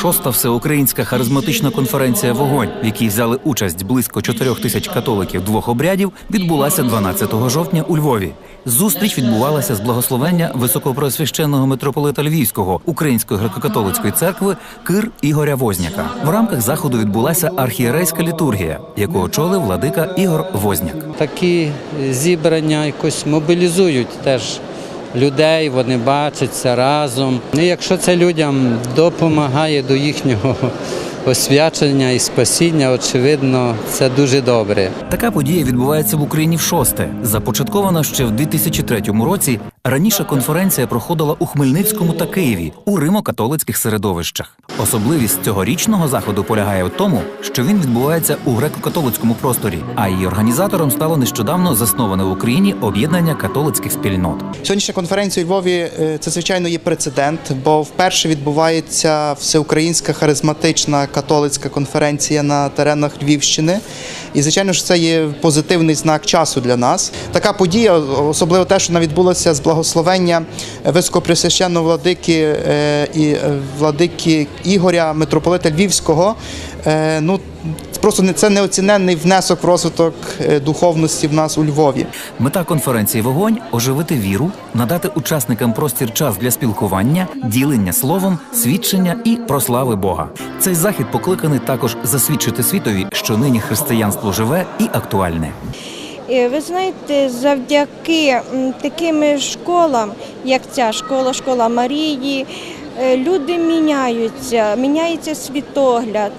Шоста всеукраїнська харизматична конференція Вогонь, в якій взяли участь близько 4 тисяч католиків двох обрядів, відбулася 12 жовтня у Львові. Зустріч відбувалася з благословення високопросвященного митрополита Львівського Української греко-католицької церкви Кир Ігоря Возняка. В рамках заходу відбулася архієрейська літургія, яку очолив владика Ігор Возняк. Такі зібрання якось мобілізують теж людей, вони бачаться разом. І якщо це людям допомагає до їхнього освячення і спасіння, очевидно, це дуже добре. Така подія відбувається в Україні в шосте. Започаткована ще в 2003 році. Раніше конференція проходила у Хмельницькому та Києві у римо-католицьких середовищах. Особливість цьогорічного заходу полягає в тому, що він відбувається у греко-католицькому просторі, а її організатором стало нещодавно засноване в Україні об'єднання католицьких спільнот. Сьогоднішня конференція у Львові е, це звичайно є прецедент, бо вперше відбувається всеукраїнська харизматична католицька конференція на теренах Львівщини. І звичайно ж це є позитивний знак часу для нас. Така подія, особливо те, що вона відбулася з благословення високопресвященного владики е, і е, владики Ігоря, митрополита Львівського. Е, Ну просто це неоціненний внесок в розвиток духовності в нас у Львові. Мета конференції Вогонь оживити віру, надати учасникам простір час для спілкування, ділення словом, свідчення і прослави Бога. Цей захід покликаний також засвідчити світові, що нині християнство живе і актуальне. Ви знаєте, завдяки таким школам, як ця школа, школа Марії, е, люди міняються, міняється світогляд,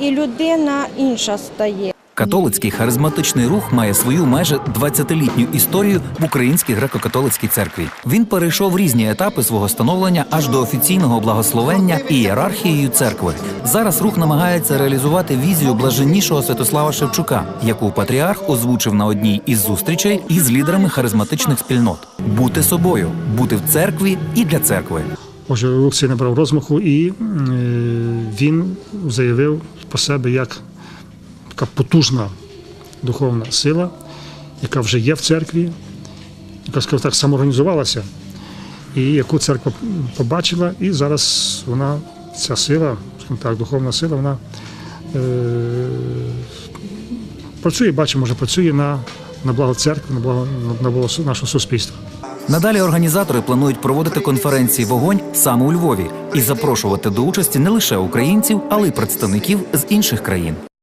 і людина інша стає. Католицький харизматичний рух має свою майже 20-літню історію в Українській греко-католицькій церкві. Він перейшов різні етапи свого становлення аж до офіційного благословення ієрархією церкви. Зараз рух намагається реалізувати візію блаженнішого Святослава Шевчука, яку патріарх озвучив на одній із зустрічей із лідерами харизматичних спільнот: бути собою, бути в церкві і для церкви. Отже, рух цей набрав розмаху, і е, він заявив про себе як така потужна духовна сила, яка вже є в церкві, яка скажімо так самоорганізувалася, і яку церква побачила, і зараз вона, ця сила, скажімо так, духовна сила, вона е, працює, бачимо, вже працює на, на благо церкви, на благо, на благо нашого суспільства. Надалі організатори планують проводити конференції Вогонь саме у Львові і запрошувати до участі не лише українців, але й представників з інших країн.